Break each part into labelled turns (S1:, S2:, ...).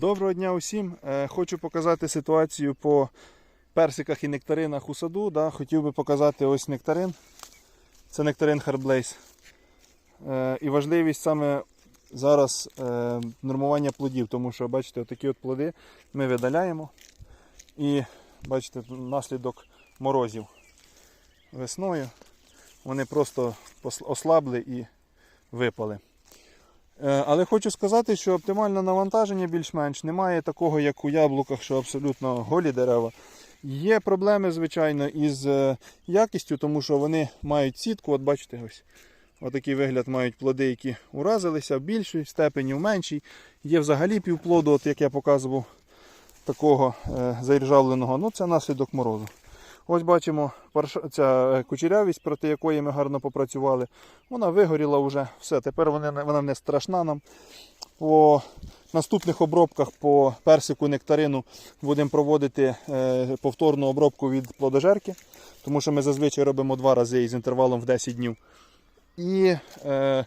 S1: Доброго дня усім. Е, Хочу показати ситуацію по персиках і нектаринах у саду. Хотів би показати ось нектарин. Це нектарин. Е, І важливість саме зараз е, нормування плодів, тому що, бачите, такі от плоди ми видаляємо. І бачите, наслідок морозів весною. Вони просто ослабли і випали. Е, Але хочу сказати, що оптимальне навантаження більш-менш немає такого, як у яблуках, що абсолютно голі дерева. Є проблеми, звичайно, із е, якістю, тому що вони мають сітку. От бачите, ось отакий вигляд мають плоди, які уразилися в більшій степені, в меншій. Є взагалі півплоду, от як я показував, такого е, заіржавленого. Ну, це наслідок морозу. Ось бачимо ця е, кучерявість, проти якої ми гарно попрацювали. Вона вигоріла вже. Все, тепер вона, не- страшна нам. По наступних обробках по персику нектарину будемо проводити е, повторну обробку від плодожерки, тому що ми зазвичай робимо два рази із інтервалом в 10 днів. І е,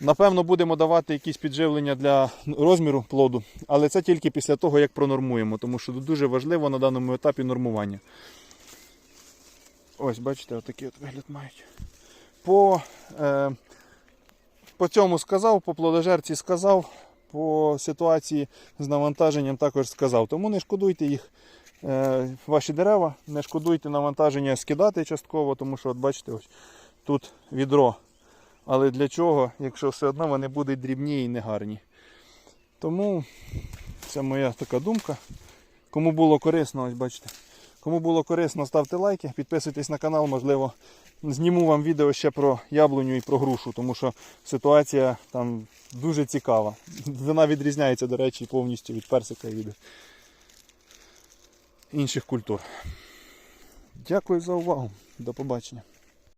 S1: напевно будемо давати якісь підживлення для розміру плоду, але це тільки після того, як пронормуємо, тому що дуже важливо на даному етапі нормування. Ось, бачите, отакий от вигляд мають. По, е, по цьому сказав, по плодожерці сказав, по ситуації з навантаженням також сказав. Тому не шкодуйте їх, е, ваші дерева, не шкодуйте навантаження скидати частково, тому що, от бачите, ось тут відро. Але для чого, якщо все одно вони будуть дрібні і негарні. Тому це моя така думка. Кому було корисно, ось бачите. Кому було корисно, ставте лайки, підписуйтесь на канал, можливо, зніму вам відео ще про яблуню і про грушу, тому що ситуація там дуже цікава. Вона відрізняється, до речі, повністю від персика і від інших культур. Дякую за увагу. До побачення.